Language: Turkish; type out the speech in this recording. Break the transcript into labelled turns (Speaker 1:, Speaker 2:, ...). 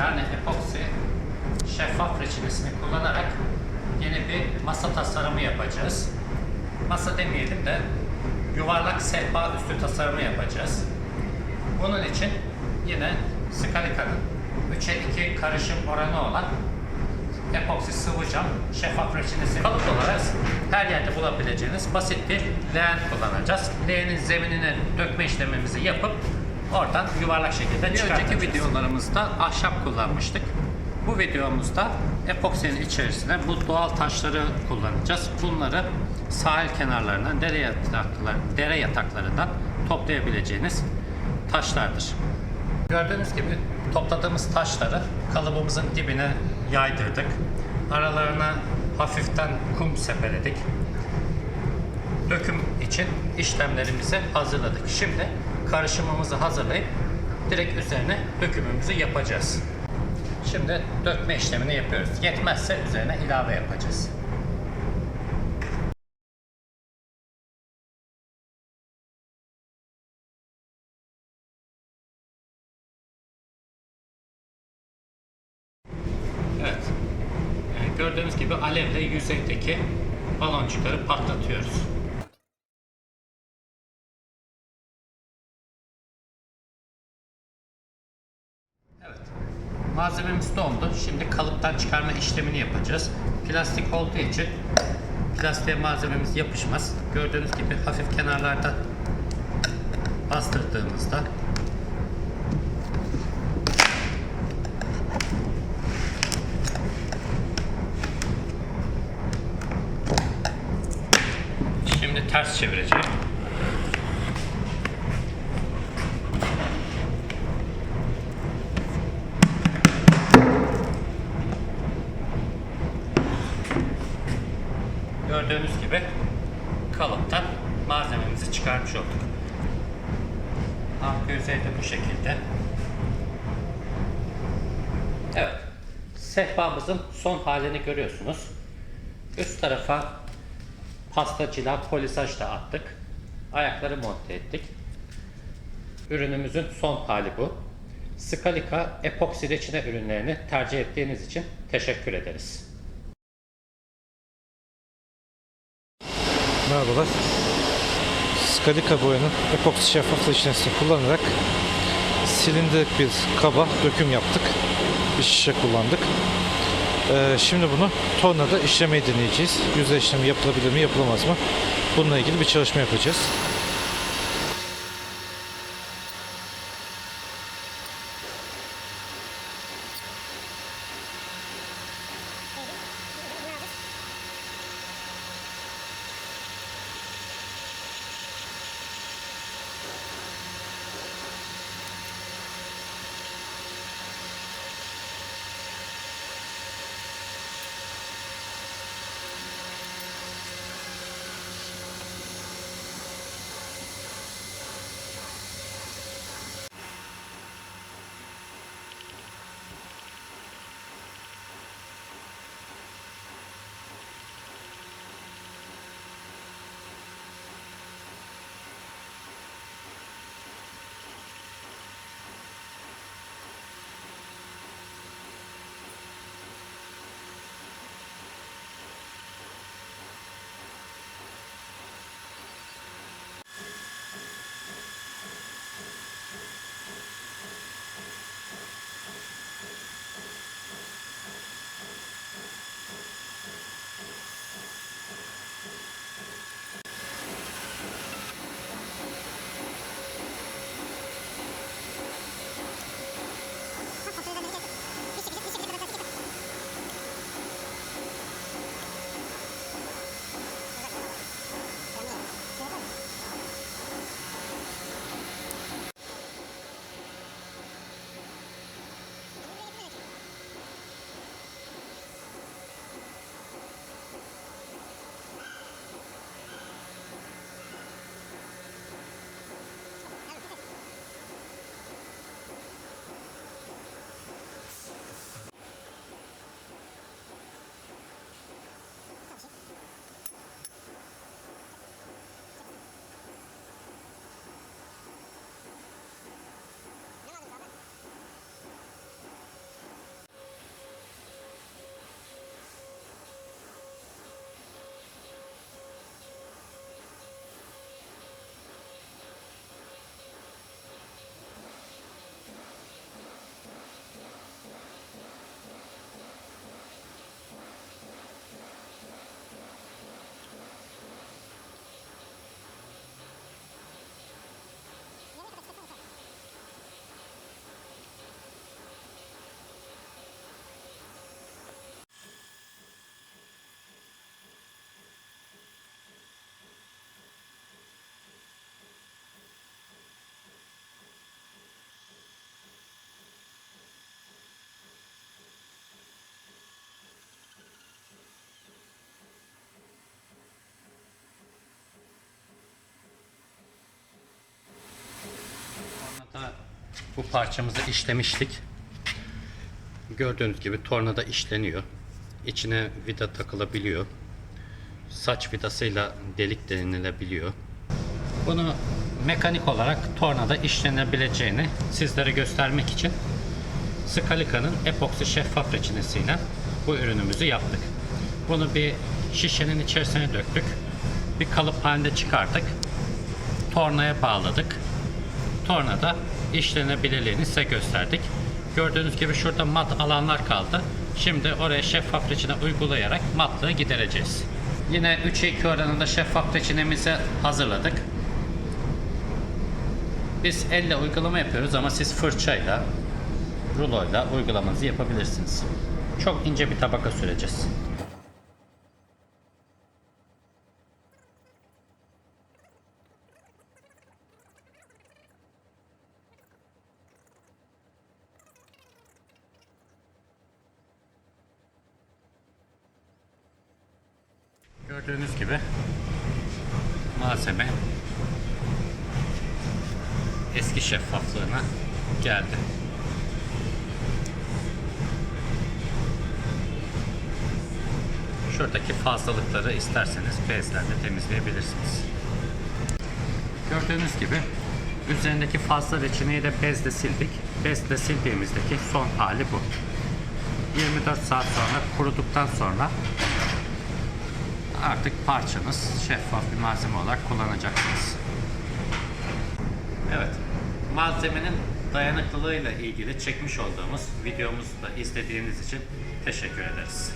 Speaker 1: yani epoksi şeffaf reçinesini kullanarak yeni bir masa tasarımı yapacağız. Masa demeyelim de yuvarlak sehpa üstü tasarımı yapacağız. Bunun için yine Scalica'nın 3'e 2 karışım oranı olan epoksi sıvı cam şeffaf reçinesi kalıp olarak her yerde bulabileceğiniz basit bir leğen kullanacağız. Leğenin zeminine dökme işlemimizi yapıp oradan yuvarlak şekilde. Bir önceki videolarımızda ahşap kullanmıştık. Bu videomuzda epoksinin içerisine bu doğal taşları kullanacağız. Bunları sahil kenarlarından, dere, yataklar, dere yataklarından toplayabileceğiniz taşlardır. Gördüğünüz gibi topladığımız taşları kalıbımızın dibine yaydırdık. Aralarına hafiften kum sepeledik. Döküm için işlemlerimizi hazırladık. Şimdi karışımımızı hazırlayıp direkt üzerine dökümümüzü yapacağız. Şimdi dökme işlemini yapıyoruz. Yetmezse üzerine ilave yapacağız. Evet. Gördüğünüz gibi alevle yüzeydeki baloncukları patlatıyoruz. Malzememiz dondu. Şimdi kalıptan çıkarma işlemini yapacağız. Plastik olduğu için plastiğe malzememiz yapışmaz. Gördüğünüz gibi hafif kenarlarda bastırdığımızda Şimdi ters çevireceğim. Gördüğünüz gibi kalıptan malzememizi çıkarmış olduk. Arka yüzey de bu şekilde. Evet. Sehpamızın son halini görüyorsunuz. Üst tarafa pasta cila polisaj da attık. Ayakları monte ettik. Ürünümüzün son hali bu. Scalica epoksi reçine ürünlerini tercih ettiğiniz için teşekkür ederiz.
Speaker 2: Merhabalar. Skalika boyanın epoksi şeffaf reçinesini kullanarak silindirik bir kaba döküm yaptık. Bir şişe kullandık. Ee, şimdi bunu tornada işlemeyi deneyeceğiz. Yüzey işlemi yapılabilir mi yapılamaz mı? Bununla ilgili bir çalışma yapacağız.
Speaker 1: Bu parçamızı işlemiştik. Gördüğünüz gibi tornada işleniyor. İçine vida takılabiliyor. Saç vidasıyla delik denilebiliyor. Bunu mekanik olarak tornada işlenebileceğini sizlere göstermek için Skalika'nın epoksi şeffaf reçinesiyle bu ürünümüzü yaptık. Bunu bir şişenin içerisine döktük. Bir kalıp halinde çıkardık. Tornaya bağladık. Tornada işlenebilirliğini size gösterdik. Gördüğünüz gibi şurada mat alanlar kaldı. Şimdi oraya şeffaf reçine uygulayarak matlığı gidereceğiz. Yine 3'e 2 oranında şeffaf reçinemizi hazırladık. Biz elle uygulama yapıyoruz ama siz fırçayla, ruloyla uygulamanızı yapabilirsiniz. Çok ince bir tabaka süreceğiz. Gördüğünüz gibi malzeme eski şeffaflığına geldi. Şuradaki fazlalıkları isterseniz bezlerle temizleyebilirsiniz. Gördüğünüz gibi üzerindeki fazla reçineyi de bezle sildik. Bezle sildiğimizdeki son hali bu. 24 saat sonra kuruduktan sonra artık parçanız şeffaf bir malzeme olarak kullanacaksınız. Evet, malzemenin dayanıklılığıyla ilgili çekmiş olduğumuz videomuzu da izlediğiniz için teşekkür ederiz.